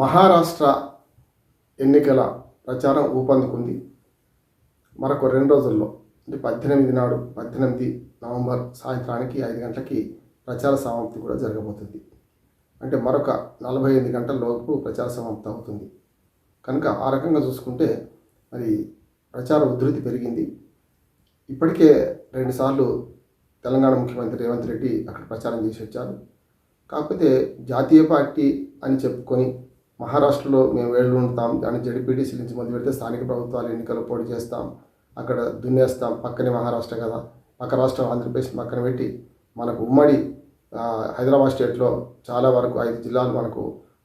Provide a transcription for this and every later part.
మహారాష్ట్ర ఎన్నికల ప్రచారం ఊపందుకుంది. మరొక రెండు రోజుల్లో అంటే పద్దెనిమిది నాడు పద్దెనిమిది నవంబర్ సాయంత్రానికి ఐదు గంటలకి ప్రచార సమాప్తి కూడా జరగబోతుంది. అంటే మరొక నలభై ఎనిమిది గంటల లోపు ప్రచార సమాప్తి అవుతుంది. కనుక ఆ రకంగా చూసుకుంటే మరి ప్రచార ఉధృతి పెరిగింది. ఇప్పటికే రెండుసార్లు తెలంగాణ ముఖ్యమంత్రి రేవంత్ రెడ్డి అక్కడ ప్రచారం చేసి వచ్చారు. కాకపోతే జాతీయ పార్టీ అని చెప్పుకొని మహారాష్ట్రలో మేము వేళ్ళు ఉంటాం దాన్ని జడిపిటిసి నుంచి మొదలు పెడితే స్థానిక ప్రభుత్వాలు ఎన్నికలు పోటీ చేస్తాం అక్కడ దున్నేస్తాం పక్కనే మహారాష్ట్ర కదా. పక్క రాష్ట్రం ఆంధ్రప్రదేశ్ పక్కన పెట్టి మనకు ఉమ్మడి హైదరాబాద్ స్టేట్లో చాలా వరకు ఐదు జిల్లాలు మనకు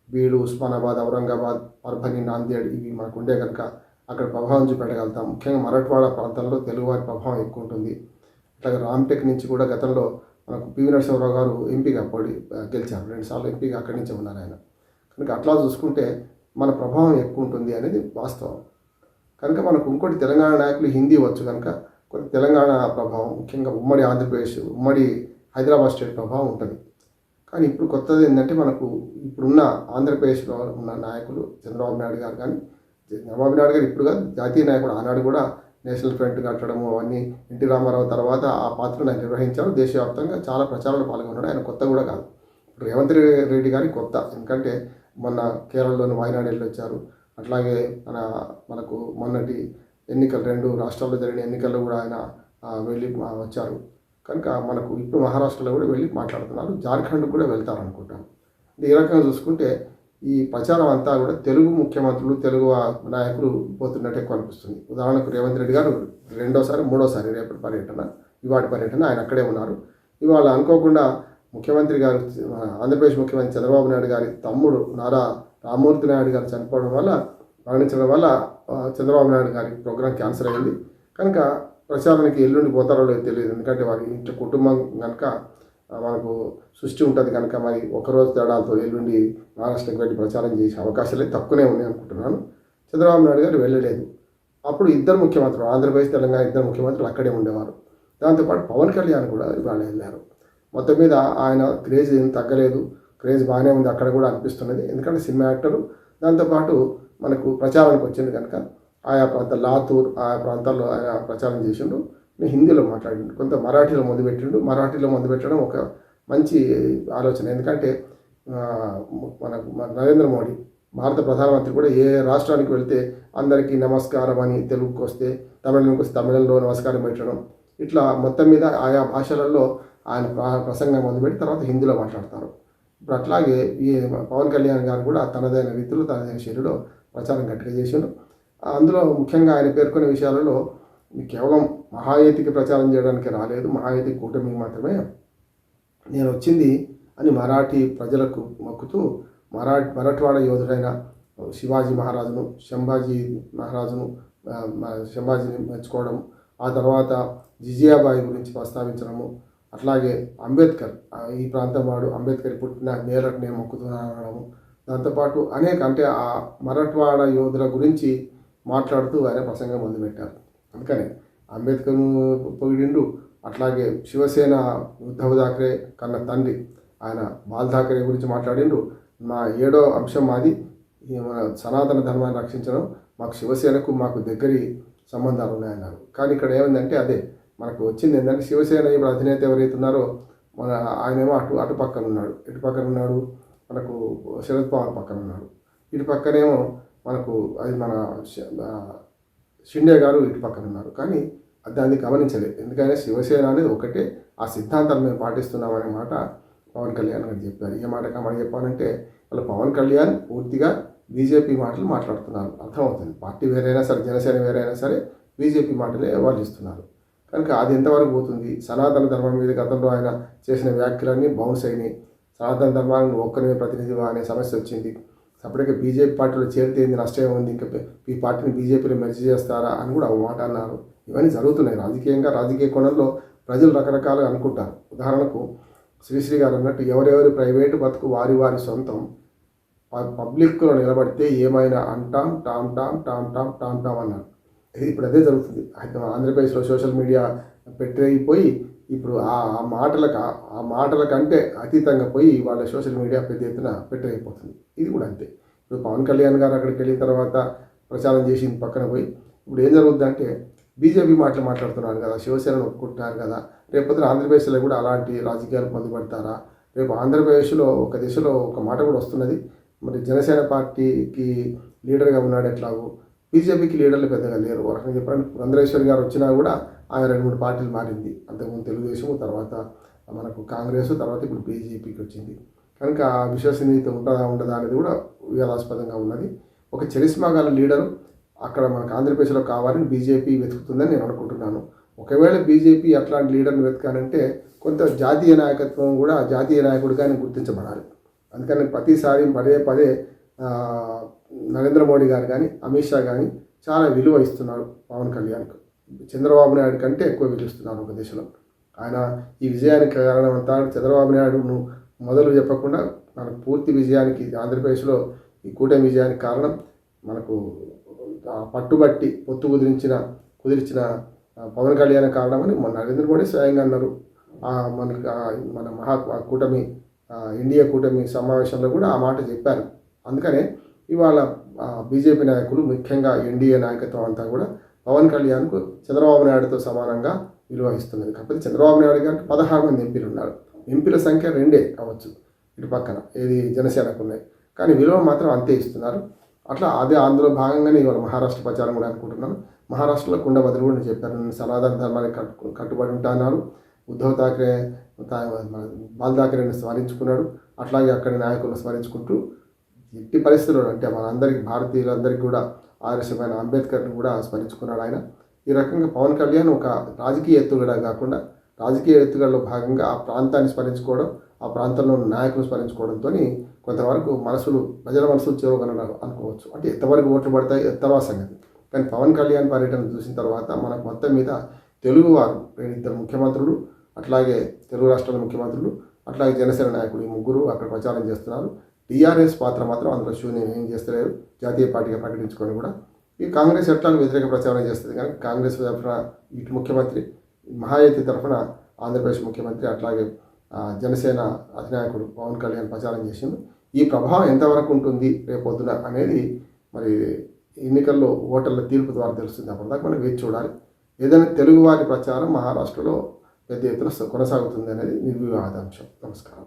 బీడు ఉస్మానాబాద్ ఔరంగాబాద్ పర్భని నాందేడ్ ఇవి మనకు ఉండే కనుక అక్కడ ప్రభావం చూపెట్టగలుగుతాం. ముఖ్యంగా మరట్వాడ ప్రాంతంలో తెలుగువారి ప్రభావం ఎక్కువ ఉంటుంది. అట్లాగే రామ్టెక్ నుంచి కూడా గతంలో మనకు పివి నరసింహరావు గారు ఎంపీగా పోటీ గెలిచారు. రెండుసార్లు ఎంపీగా అక్కడి నుంచే ఉన్నారు ఆయన. కనుక అట్లా చూసుకుంటే మన ప్రభావం ఎక్కువ ఉంటుంది అనేది వాస్తవం. కనుక మనకు ఇంకోటి తెలంగాణ నాయకులు హిందీ వచ్చు కనుక కొన్ని తెలంగాణ ప్రభావం ముఖ్యంగా ఉమ్మడి ఆంధ్రప్రదేశ్ ఉమ్మడి హైదరాబాద్ స్టేట్ ప్రభావం ఉంటుంది. కానీ ఇప్పుడు కొత్తది ఏంటంటే మనకు ఇప్పుడున్న ఆంధ్రప్రదేశ్లో ఉన్న నాయకులు చంద్రబాబు నాయుడు గారు కానీ చంద్రబాబు నాయుడు గారు ఇప్పుడు కాదు జాతీయ నాయకుడు ఆనాడు కూడా నేషనల్ ఫ్రంట్ కట్టడము అవన్నీ ఎన్టీ రామారావు తర్వాత ఆ పాత్రను ఆయన నిర్వహించారు. దేశవ్యాప్తంగా చాలా ప్రచారంలో పాల్గొన్నాడు. ఆయన కొత్త కూడా కాదు. ఇప్పుడు రేవంత్ రెడ్డి గారి కొత్త. ఎందుకంటే మొన్న కేరళలోని వాయనాడు వెళ్ళొచ్చారు అట్లాగే మన మనకు మొన్నటి ఎన్నికలు రెండు రాష్ట్రాల్లో జరిగిన ఎన్నికల్లో కూడా ఆయన వెళ్ళి వచ్చారు. కనుక మనకు ఇప్పుడు మహారాష్ట్రలో కూడా వెళ్ళి మాట్లాడుతున్నారు. జార్ఖండ్ కూడా వెళ్తారనుకుంటాను ఈ రకంగా చూసుకుంటే ఈ ప్రచారం అంతా కూడా తెలుగు ముఖ్యమంత్రులు తెలుగు నాయకులు పోతున్నట్టే కనిపిస్తుంది. ఉదాహరణకు రేవంత్ రెడ్డి గారు రెండోసారి మూడోసారి రేపటి పర్యటన ఇవాటి పర్యటన ఆయన అక్కడే ఉన్నారు. ఇవాళ అనుకోకుండా ముఖ్యమంత్రి గారు ఆంధ్రప్రదేశ్ ముఖ్యమంత్రి చంద్రబాబు నాయుడు గారి తమ్ముడు నారా రామ్మూర్తి నాయుడు గారు చనిపోవడం వల్ల మరణించడం వల్ల చంద్రబాబు నాయుడు గారి ప్రోగ్రాం క్యాన్సిల్ అయింది. కనుక ప్రచారానికి ఎల్లుండి పోతారో లేదో తెలియదు. ఎందుకంటే వారి ఇంటి కుటుంబం కనుక మనకు సృష్టి ఉంటుంది కనుక మరి ఒకరోజు తేడాలతో ఎల్లుండి మహారాష్ట్రకి వెళ్ళి ప్రచారం చేసే అవకాశాలు తక్కువనే ఉన్నాయి అనుకుంటున్నాను. చంద్రబాబు నాయుడు గారు వెళ్ళలేదు. అప్పుడు ఇద్దరు ముఖ్యమంత్రులు ఆంధ్రప్రదేశ్ తెలంగాణ ఇద్దరు ముఖ్యమంత్రులు అక్కడే ఉండేవారు. దాంతోపాటు పవన్ కళ్యాణ్ కూడా ఇవాళ వెళ్ళారు. మొత్తం మీద ఆయన క్రేజ్ ఏం తగ్గలేదు. క్రేజ్ బాగానే ఉంది. అక్కడ కూడా అనిపిస్తున్నది. ఎందుకంటే సినిమా యాక్టరు. దాంతోపాటు మనకు ప్రచారానికి వచ్చింది కనుక ఆయా ప్రాంత లాతూర్ ఆయా ప్రాంతాల్లో ఆయన ప్రచారం చేసిండు. నేను హిందీలో మాట్లాడిండు. కొంత మరాఠీలో మొదలుపెట్టిండు మరాఠీలో మొదలుపెట్టడం ఒక మంచి ఆలోచన. ఎందుకంటే మనకు మన నరేంద్ర మోడీ భారత ప్రధానమంత్రి కూడా ఏ రాష్ట్రానికి వెళ్తే అందరికీ నమస్కారం అని తెలుగుకి వస్తే తమిళంకి వస్తే తమిళంలో నమస్కారం పెట్టడం. ఇట్లా మొత్తం మీద ఆయా భాషలలో ఆయన ప్రసంగం మొదలుపెట్టి తర్వాత హిందీలో మాట్లాడతారు. ఇప్పుడు అట్లాగే ఈ పవన్ కళ్యాణ్ గారు కూడా తనదైన రీతిలో తనదైన శైలిలో ప్రచారం గట్టిగా చేసిండు. అందులో ముఖ్యంగా ఆయన పేర్కొనే విషయాలలో కేవలం మహాయతికి ప్రచారం చేయడానికి రాలేదు. మహాయతి కూటమికి మాత్రమే నేను వచ్చింది అని మరాఠీ ప్రజలకు మొక్కుతూ మరా మరాఠవాడ యోధుడైన శివాజీ మహారాజును శంభాజీ మహారాజును శంభాజీని మెచ్చుకోవడం ఆ తర్వాత జిజియాబాయి గురించి ప్రస్తావించడము అట్లాగే అంబేద్కర్ ఈ ప్రాంతం వాడు అంబేద్కర్ పుట్టిన నేలకు నేను మొక్కుతున్నాను. దాంతోపాటు అనేక అంటే ఆ మరట్వాడ యోధుల గురించి మాట్లాడుతూ ఆయన ప్రసంగం మొదలుపెట్టారు. అందుకని అంబేద్కర్ను పొగిడిండు. అట్లాగే శివసేన ఉద్ధవ్ థాకరే కన్న తండ్రి ఆయన బాల్ ఠాకరే గురించి మాట్లాడిండు. మా ఏడో అంశం మాది ఈ మన సనాతన ధర్మాన్ని రక్షించడం మాకు శివసేనకు మాకు దగ్గరి సంబంధాలు ఉన్నాయన్నారు. కానీ ఇక్కడ ఏమైందంటే అదే మనకు వచ్చింది ఏంటంటే శివసేన ఇప్పుడు అధినేత ఎవరైతే ఉన్నారో మన ఆయనేమో అటు అటు పక్కన ఉన్నాడు. ఇటు పక్కన ఉన్నాడు మనకు శరద్ పవార్ పక్కన ఉన్నాడు. ఇటు పక్కనేమో మనకు అది మన షిండే గారు ఇటు పక్కన ఉన్నారు. కానీ దాన్ని గమనించలేదు. ఎందుకంటే శివసేన అనేది ఒకటే ఆ సిద్ధాంతాలు మేము పాటిస్తున్నామనే మాట పవన్ కళ్యాణ్ గారు చెప్పారు. ఏ మాట కామాట చెప్పాలంటే వాళ్ళు పవన్ కళ్యాణ్ పూర్తిగా బీజేపీ మాటలు మాట్లాడుతున్నారు. అర్థమవుతుంది. పార్టీ వేరైనా సరే జనసేన వేరైనా సరే బీజేపీ మాటలే వాళ్ళు ఇస్తున్నారు. కనుక అది ఎంతవరకు పోతుంది? సనాతన ధర్మం మీద గతంలో ఆయన చేసిన వ్యాఖ్యలన్నీ బౌన్స్ అయినాయి. సనాతన ధర్మాన్ని ఒక్కరిని ప్రతినిధివా అనే సమస్య వచ్చింది. అప్పటికే బీజేపీ పార్టీలో చేరితే ఏంది? నష్టం ఉంది. ఇంకా ఈ పార్టీని బీజేపీలో మెర్జీ చేస్తారా అని కూడా మాట అన్నారు. ఇవన్నీ జరుగుతున్నాయి. రాజకీయంగా రాజకీయ కోణంలో ప్రజలు రకరకాలుగా అనుకుంటారు. ఉదాహరణకు శ్రీశ్రీ గారు అన్నట్టు ఎవరెవరి ప్రైవేటు బతుకు వారి వారి సొంతం. పబ్లిక్లో నిలబడితే ఏమైనా అంటాం టామ్ టామ్ టామ్ టామ్ టామ్ టామ్ అన్నారు. ఇప్పుడు అదే జరుగుతుంది. అయితే ఆంధ్రప్రదేశ్లో సోషల్ మీడియా పెట్టయిపోయి ఇప్పుడు ఆ మాటలకు ఆ- ఆ మాటల కంటే అతీతంగా పోయి వాళ్ళ సోషల్ మీడియా పెద్ద ఎత్తున పెట్టయిపోతుంది ఇది కూడా అంతే. ఇప్పుడు పవన్ కళ్యాణ్ గారు అక్కడికి వెళ్ళిన తర్వాత ప్రచారం చేసి పక్కన పోయి ఇప్పుడు ఏం జరుగుతుందంటే బీజేపీ మాటలు మాట్లాడుతున్నారు కదా శివసేనను ఒప్పుకుంటున్నారు కదా రేపొద్దున ఆంధ్రప్రదేశ్లో కూడా అలాంటి రాజకీయాలు పొందుపడతారా? రేపు ఆంధ్రప్రదేశ్లో ఒక దిశలో ఒక మాట కూడా వస్తున్నది. మరి జనసేన పార్టీకి లీడర్గా ఉన్నాడు ఎట్లాగో? బీజేపీకి లీడర్లు పెద్దగా లేరు. ఒక రకంగా చెప్పాలంటే పురంధరేశ్వరి గారు వచ్చినా కూడా ఆయన రెండు మూడు పార్టీలు మారింది. అంతకుముందు తెలుగుదేశం తర్వాత మనకు కాంగ్రెస్ తర్వాత ఇప్పుడు బీజేపీకి వచ్చింది. కనుక ఆ విశ్వసనీయత ఉంటుందా ఉండదా అనేది కూడా వివాదాస్పదంగా ఉన్నది. ఒక చరిస్మా గల లీడరు అక్కడ మనకు ఆంధ్రప్రదేశ్లో కావాలని బీజేపీ వెతుకుతుందని నేను అనుకుంటున్నాను. ఒకవేళ బీజేపీ అట్లాంటి లీడర్ని వెతకాలంటే కొంత జాతీయ నాయకత్వం కూడా జాతీయ నాయకుడిగా ఆయన గుర్తించబడాలి. అందుకని ప్రతిసారి పదే పదే నరేంద్ర మోడీ గారు కానీ అమిత్ షా కానీ చాలా విలువ ఇస్తున్నారు పవన్ కళ్యాణ్కు. చంద్రబాబు నాయుడు కంటే ఎక్కువ విలువ ఇస్తున్నారు ఒక దిశలో. ఆయన ఈ విజయానికి కారణమంతా చంద్రబాబు నాయుడును మొదలు చెప్పకుండా మన పూర్తి విజయానికి ఆంధ్రప్రదేశ్లో ఈ కూటమి విజయానికి కారణం మనకు పట్టుబట్టి పొత్తు కుదిరించిన కుదిరించిన పవన్ కళ్యాణ్ కారణమని మన నరేంద్ర మోడీ స్వయంగా అన్నారు. మనకు మనకి మన మహా కూటమి ఇండియా కూటమి సమావేశంలో కూడా ఆ మాట చెప్పారు. అందుకనే ఇవాళ బీజేపీ నాయకులు ముఖ్యంగా ఎన్డీఏ నాయకత్వం అంతా కూడా పవన్ కళ్యాణ్కు చంద్రబాబు నాయుడుతో సమానంగా విలువ ఇస్తున్నది. కాకపోతే చంద్రబాబు నాయుడు గారికి పదహారు మంది ఎంపీలు ఉన్నారు. ఎంపీల సంఖ్య రెండే అవ్వచ్చు ఇటు పక్కన. ఏది జనసేనకు ఉన్నాయి. కానీ విలువ మాత్రం అంతే ఇస్తున్నారు. అట్లా అదే అందులో భాగంగానే ఇవాళ మహారాష్ట్ర ప్రచారం కూడా అనుకుంటున్నాను. మహారాష్ట్రలో కుండబదులు కూడా చెప్పారు నేను సనాతన ధర్మానికి కట్టు కట్టుబడి ఉంటాను ఉద్ధవ్ థాకరే బాల్ థాకరేని స్మరించుకున్నాడు. అట్లాగే అక్కడి నాయకులను స్మరించుకుంటూ ఈ పరిస్థితుల్లో అంటే మనందరికి భారతీయులందరికీ కూడా ఆదర్శమైన అంబేద్కర్ని కూడా స్మరించుకున్నాడు ఆయన. ఈ రకంగా పవన్ కళ్యాణ్ ఒక రాజకీయ ఎత్తుగడ కాకుండా రాజకీయ ఎత్తుగడలో భాగంగా ఆ ప్రాంతాన్ని స్మరించుకోవడం ఆ ప్రాంతంలో ఉన్న నాయకులు స్మరించుకోవడంతో కొంతవరకు మనసులు ప్రజల మనసులు చేరగలరు అనుకోవచ్చు. అంటే ఎంతవరకు ఓట్లు పడతాయి ఎత్తవా సంగతి. కానీ పవన్ కళ్యాణ్ పర్యటన చూసిన తర్వాత మనకు మొత్తం మీద తెలుగువారు ఇద్దరు ముఖ్యమంత్రులు అట్లాగే తెలుగు రాష్ట్రాల ముఖ్యమంత్రులు అట్లాగే జనసేన నాయకులు ఈ ముగ్గురు అక్కడ ప్రచారం చేస్తున్నారు. టీఆర్ఎస్ పాత్ర మాత్రం అందులో శూన్యం ఏం చేస్తలేరు. జాతీయ పార్టీగా ప్రకటించుకొని కూడా ఈ కాంగ్రెస్ ఎట్లాగో వ్యతిరేక ప్రచారం చేస్తుంది. కానీ కాంగ్రెస్ తరఫున ఇటు ముఖ్యమంత్రి మహాయతి తరఫున ఆంధ్రప్రదేశ్ ముఖ్యమంత్రి అట్లాగే జనసేన అధినాయకుడు పవన్ కళ్యాణ్ ప్రచారం చేసిండు. ఈ ప్రభావం ఎంతవరకు ఉంటుంది రేపొద్దున అనేది మరి ఎన్నికల్లో ఓటర్ల తీర్పు ద్వారా తెలుస్తుంది. అప్పటిదాకా మనం వేచి చూడాలి. ఏదైనా తెలుగువారి ప్రచారం మహారాష్ట్రలో పెద్ద ఎత్తున కొనసాగుతుంది అనేది నిర్వివాదాంశం. నమస్కారం.